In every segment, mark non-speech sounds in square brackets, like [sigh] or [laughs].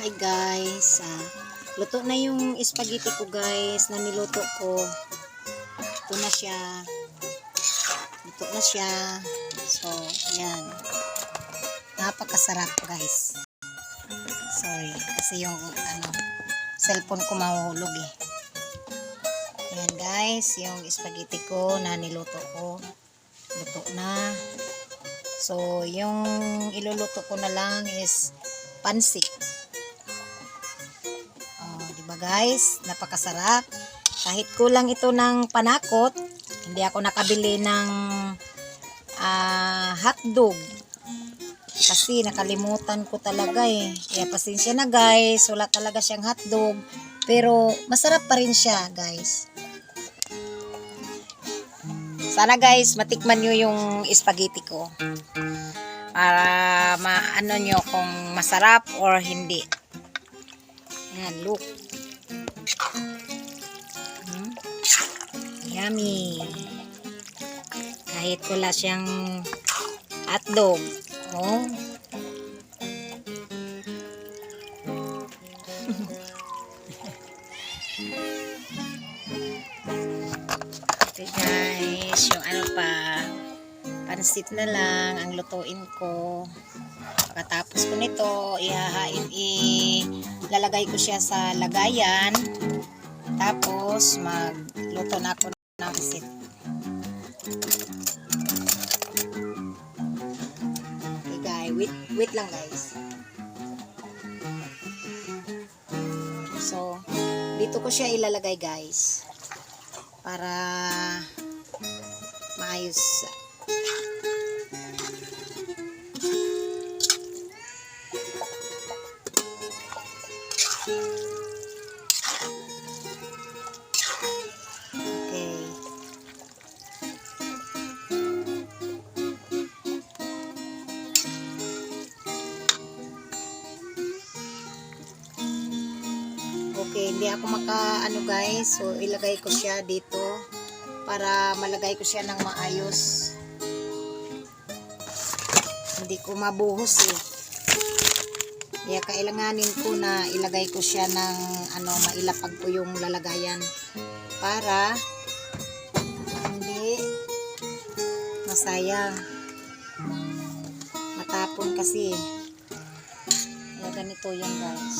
Hi guys, ah, luto na yung spaghetti ko guys na niluto ko. Ito na siya. Luto na siya. So, yan. Napakasarap guys. Sorry, kasi yung ano, cellphone ko mahuhulog eh. Yan guys, yung spaghetti ko na niluto ko. Luto na. So, yung iluluto ko na lang is pansit. Guys? Napakasarap. Kahit kulang ito ng panakot, hindi ako nakabili ng ah, hotdog. Kasi nakalimutan ko talaga eh. Kaya pasensya na guys, wala talaga siyang hotdog. Pero masarap pa rin siya guys. Sana guys, matikman nyo yung spaghetti ko. Para maano nyo kung masarap or hindi. Yan, look. Hmm? Yummy. Kahit wala siyang hotdog. Oh. [laughs] Ito guys, yung ano pa, pansit na lang ang lutuin ko. Pagkatapos ko nito, ihahain, ilalagay ko siya sa lagayan. Tapos, magluto na ako ng pansit. Okay guys, wait, wait lang guys. So, dito ko siya ilalagay guys. Para maayos So ilagay ko siya dito para malagay ko siya ng maayos. Hindi ko mabuhos eh. Kaya kailanganin ko na ilagay ko siya ng ano, mailapag ko yung lalagayan para hindi masayang. Matapon kasi. Kaya ganito yan guys.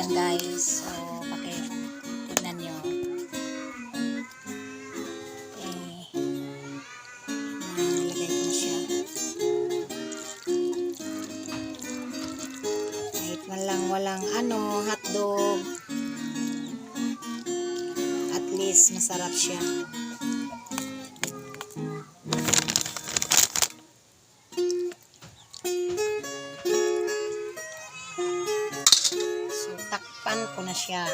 Lagayan, guys. So, paki tignan nyo. Eh, nalagay ko na siya. Kahit man lang walang ano, hotdog. At least masarap siya. Siya.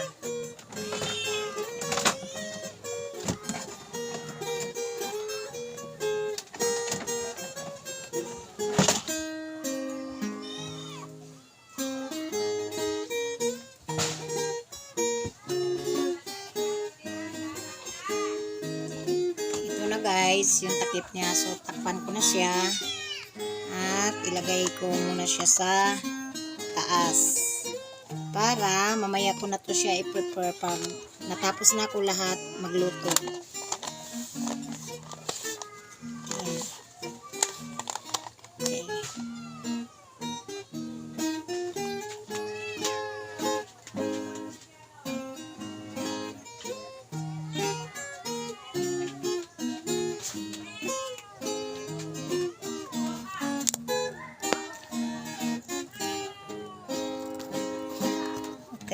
Guys, yung takip niya. So, takpan ko na siya. At ilagay ko muna siya sa taas. Para mamaya ko na to siya i-prepare pag natapos na ako lahat magluto.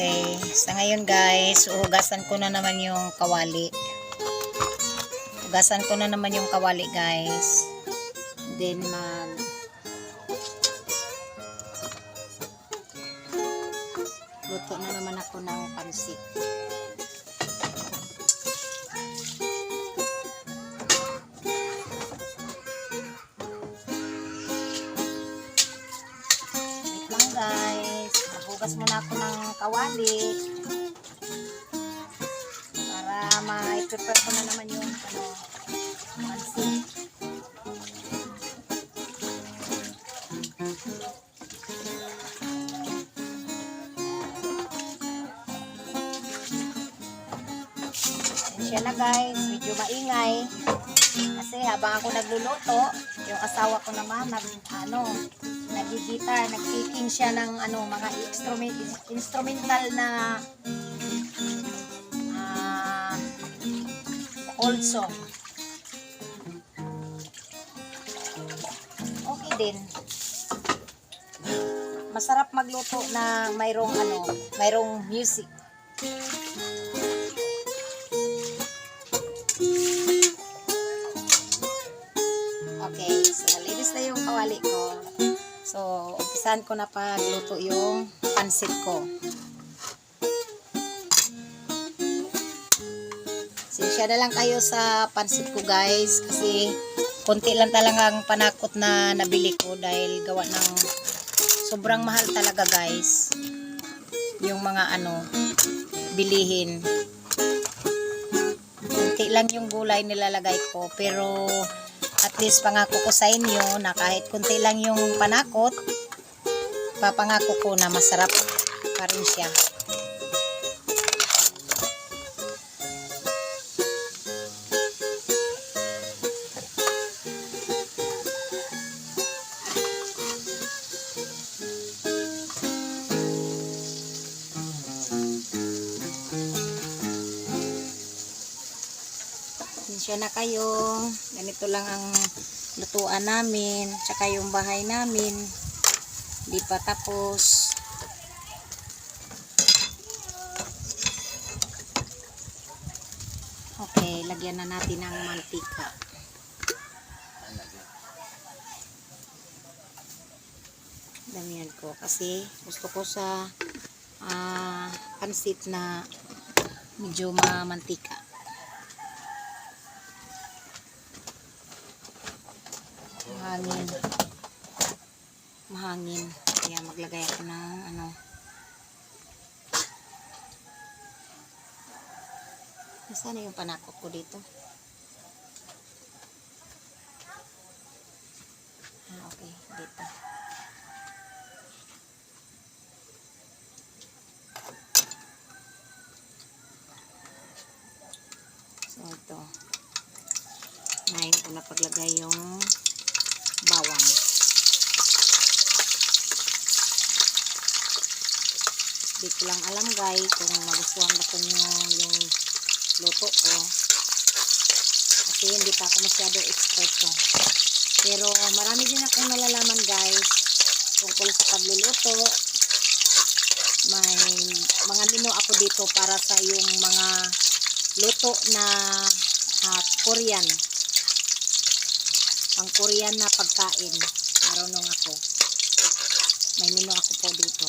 Okay, sa ngayon guys, uhugasan ko na naman yung kawali. Hugasan ko na naman yung kawali guys. Then mag Siya na guys, medyo maingay. Kasi habang ako nagluluto, yung asawa ko naman nag ano, nagigitar, nagkiking siya ng ano, mga instrument instrumental na ah old song. Okay din. Masarap magluto na mayroong ano, mayroong music. Kawali ko. So, umpisahan ko na pagluto yung pansit ko. Sinsya na lang kayo sa pansit ko guys kasi konti lang talaga ang panakot na nabili ko dahil gawa ng sobrang mahal talaga guys yung mga ano bilihin konti lang yung gulay nilalagay ko pero at least pangako ko sa inyo na kahit konti lang yung panakot papangako ko na masarap pa rin siya Siya na kayo. Ganito lang ang lutuan namin. Tsaka yung bahay namin. Di pa tapos. Okay, lagyan na natin ng mantika. Damihan ko kasi gusto ko sa ah, pansit na medyo mamantika. Mahangin kaya maglagay ako ng ano nasaan na yung panakot ko dito? Ah okay. Dito. So ito. Ngayon ko na paglagay yung bawang. Di ko lang alam guys kung magustuhan ba ko yung, luto ko. Kasi hindi pa ako masyado expert ko. Pero marami din akong nalalaman guys tungkol sa pagluluto. May mga menu ako dito para sa yung mga luto na ah, Korean ang Korean na pagkain. Marunong ako. May menu ako po dito.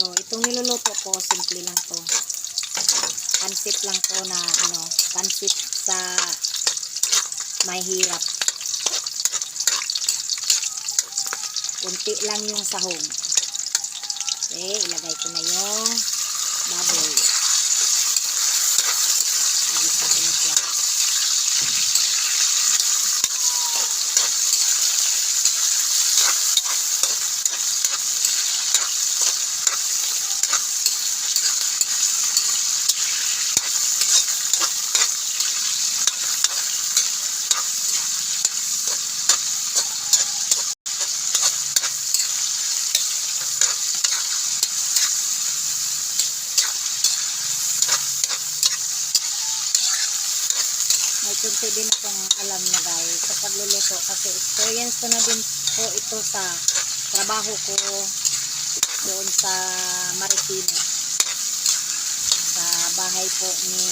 So, itong niluluto ko, simple lang to. Pansit lang to na, ano, pansit sa may hirap. Kunti lang yung sahog. Okay, ilagay ko na yung baboy. Igisa ko na siya. Kunti din akong alam na guys sa pagluluto kasi experience ko na din po ito sa trabaho ko doon sa Marikina. bahay po ni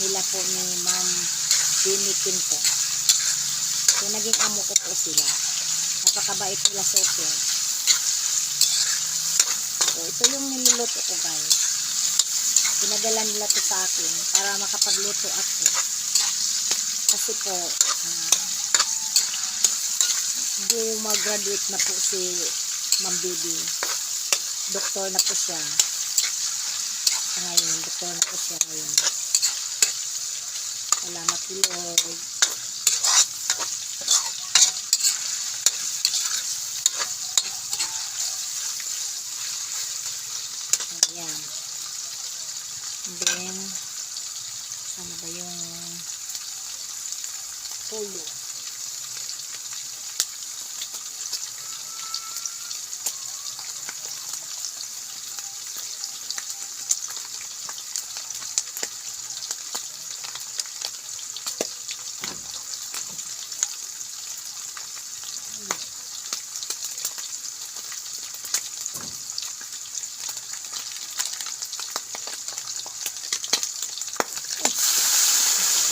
nila po ni Ma'am Jenny Quinto. So, naging amo ko po sila. Napakabait nila super. So, ito yung niluluto ko guys. Pinadala nila to sa akin para makapagluto ako. Kasi po, ah, gumagraduate na po si Ma'am Bibi. Doktor na po siya. Ngayon, doktor na po siya ngayon. Salamat Lord. Ayan. And then, sana ba yung tulo?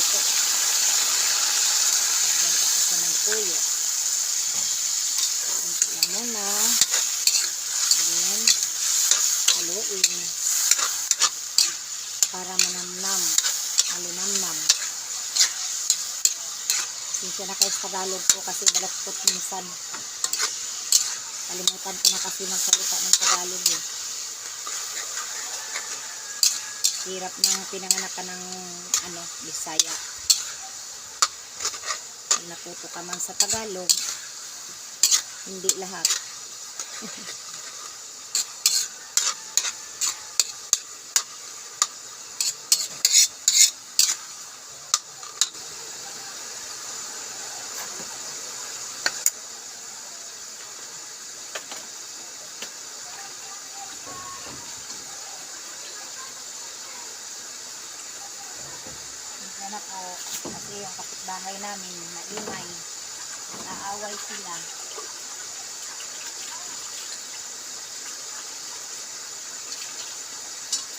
Ito. Lagyan ko pa siya ng tuyo. Kunti lang muna. Then, haluin. Para manamnam. Malinamnam. Sinsya na kayo sa Tagalog ko kasi balaktot minsan. Kalimutan ko na kasi magsalita ng Tagalog eh. Hirap ng pinanganak ka ng ano, Bisaya. Pag natuto ka man sa Tagalog, hindi lahat. [laughs] kapitbahay namin, maingay. Naaway sila.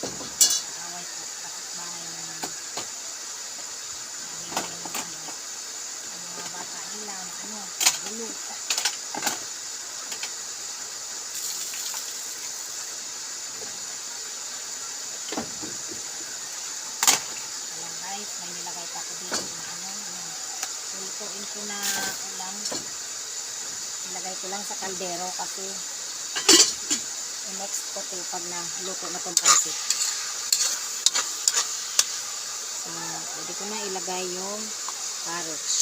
Naaway po, kapitbahay namin. Maingay yung ano, ang mga bata nila, na ano, gulo. Ayan guys, may nilagay pa ako dito na ano, ano. Lulutuin ko na ulam. Nilagay ko lang sa kaldero kasi [coughs] i-next ko to pag na luto na tong pansit. So, pwede ko na ilagay yung carrots.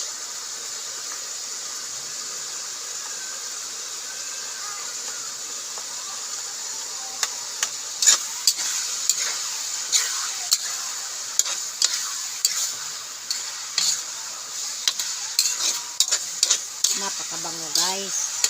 Napakabango guys.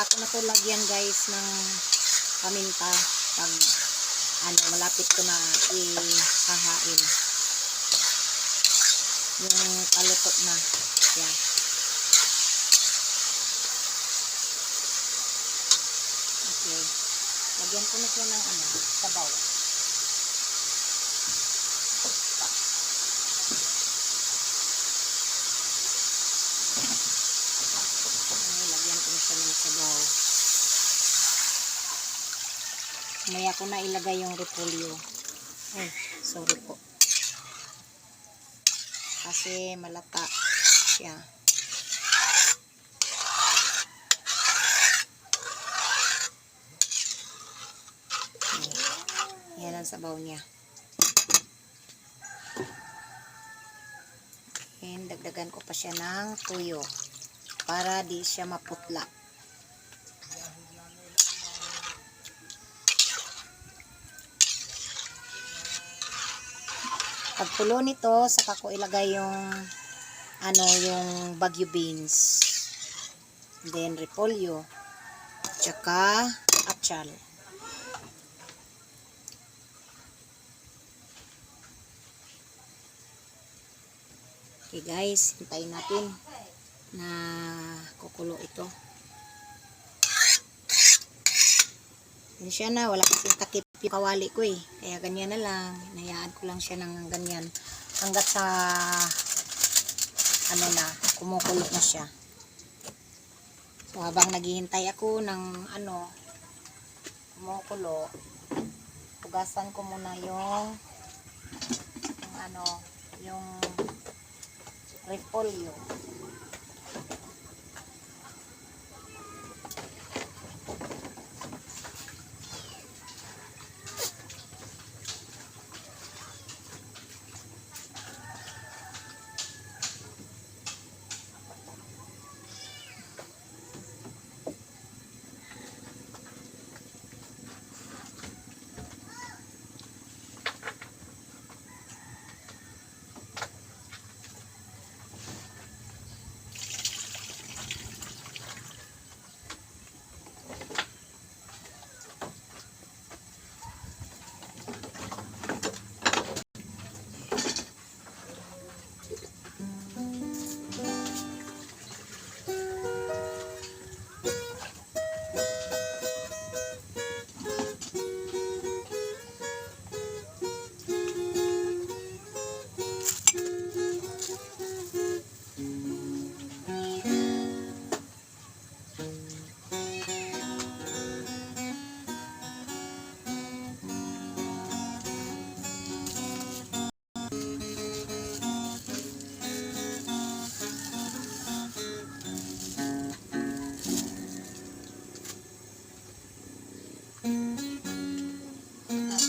Saka ko na to lagyan guys ng paminta. Pag ano malapit ko na ihahain. Yung kaluto na. Yan. Okay. Lagyan ko na siya ng ano sabaw okay, lagyan ko na siya ng sabaw maya ko na ilagay yung repolyo ay sorry po kasi malata siya. Ayan. Yan ang sabaw niya. And dagdagan ko pa siya ng tuyo para di siya maputla. pagpulo nito saka ko ilagay yung ano yung bagyo beans. Then repolyo. Tsaka achal okay guys. Hintayin natin na kukulo ito. Yun siya na? Wala kasing takip yung kawali ko eh. Kaya ganyan na lang. Hinayaan ko lang siya ng ganyan. Hanggat sa ano na, kumukulo na siya. So habang naghihintay ako ng ano, kumukulo, pugasan ko muna yung yung ano, yung repolyo.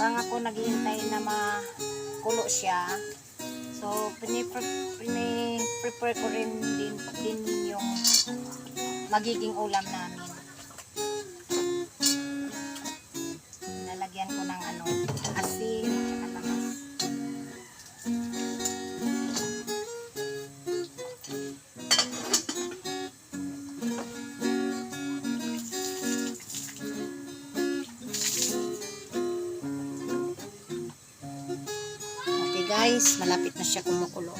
Habang ako naghihintay na makulo siya, so piniprepare ko rin din, din yung magiging ulam namin. Guys, malapit na siya kumukulo.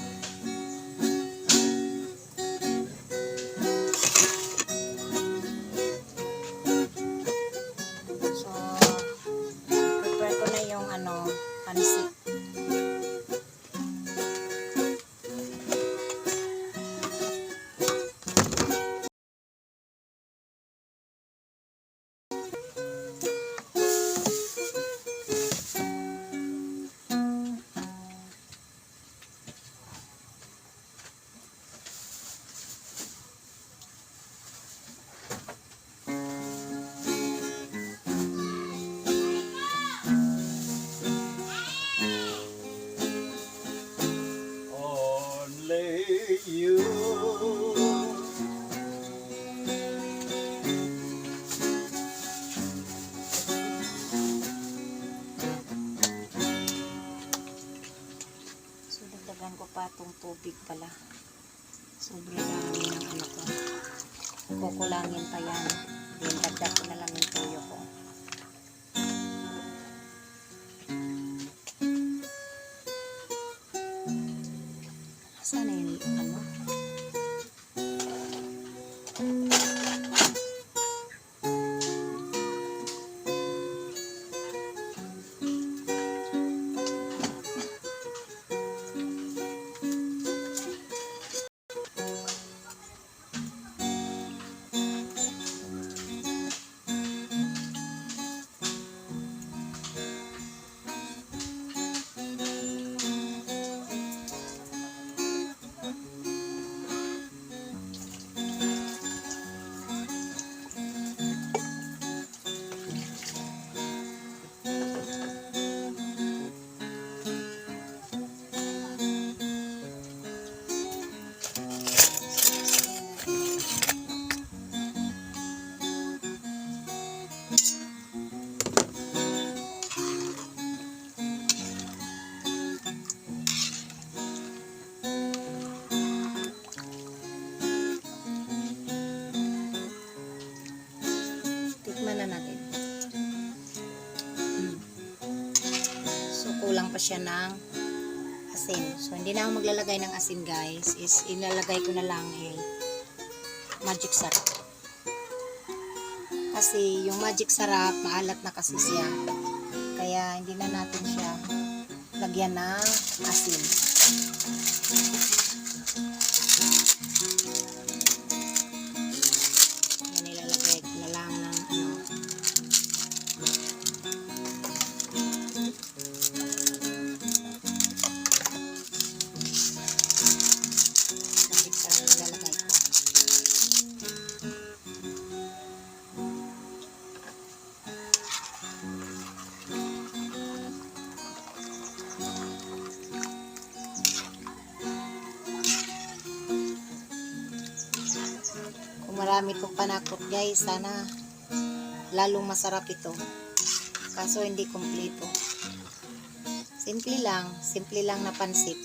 Pala. Sobrang dami ng ano ko. Kukulangin pa yan. Dagdag ko na siya ng asin. So, hindi na ako maglalagay ng asin, guys. Is, ilalagay ko na lang eh, magic sarap. Kasi, yung magic sarap, maalat na kasi siya. Kaya, hindi na natin siya lagyan ng asin. Marami itong panakot guys, sana lalong masarap ito. Kaso hindi kumpleto. Simple lang, simple lang na pansit.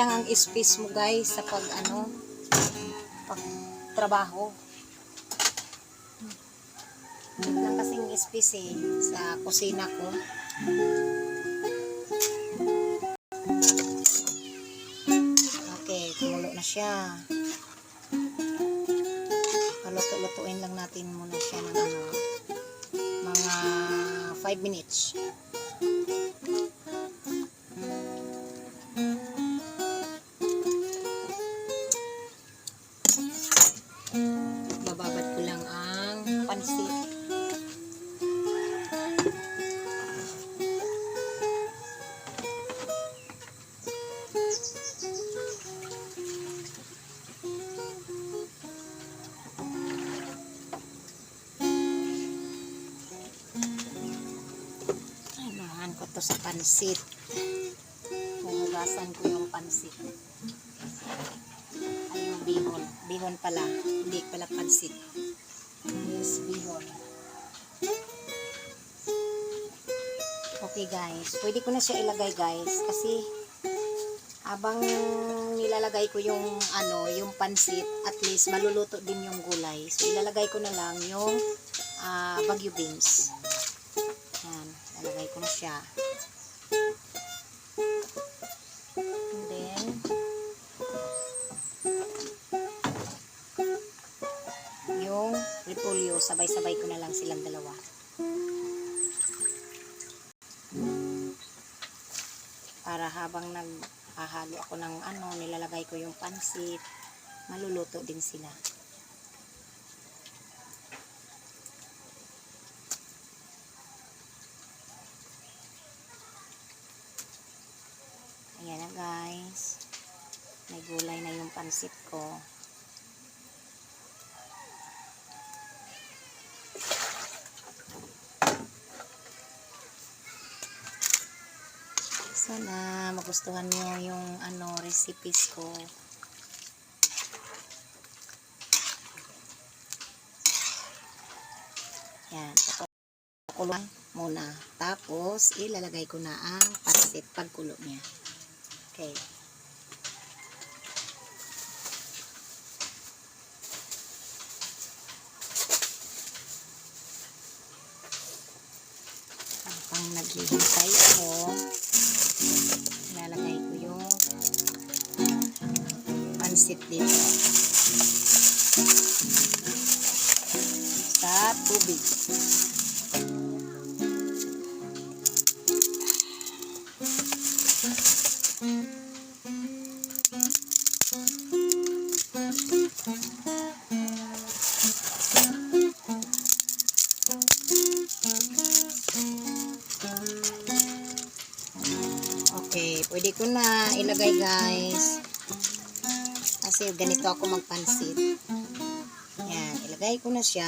Lang ang space mo guys sa pag ano, pag trabaho. Hindi lang kasing space eh, sa kusina ko. Okay, kumulo na siya. Paluto-lutuin lang natin muna siya ng ano, mga 5 minutes. Pansit. Huhugasan ko yung pansit ay yung bihon. Bihon pala. Hindi pala pansit. Yes, bihon. Okay guys. Pwede ko na siya ilagay guys. Kasi habang nilalagay ko yung ano, yung pansit, at least maluluto din yung gulay. So ilalagay ko na lang yung ah, bagyo beans. Yan. Ilalagay ko na siya. Habang naghahalo ako ng ano, nilalagay ko yung pansit, maluluto din sila. Ayan na guys. May gulay na yung pansit ko. Sana magustuhan nyo yung ano recipes ko. Yan. Pakuluan muna. Tapos, ilalagay ko na ang pansit pagkulo niya. Okay. Habang naghihintay ako, pansit dito. Sa tubig. Okay, pwede ko na ilagay guys. Kasi ganito ako magpansit. Yan, ilagay ko na siya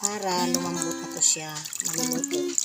para lumambot na to siya. Maluluto.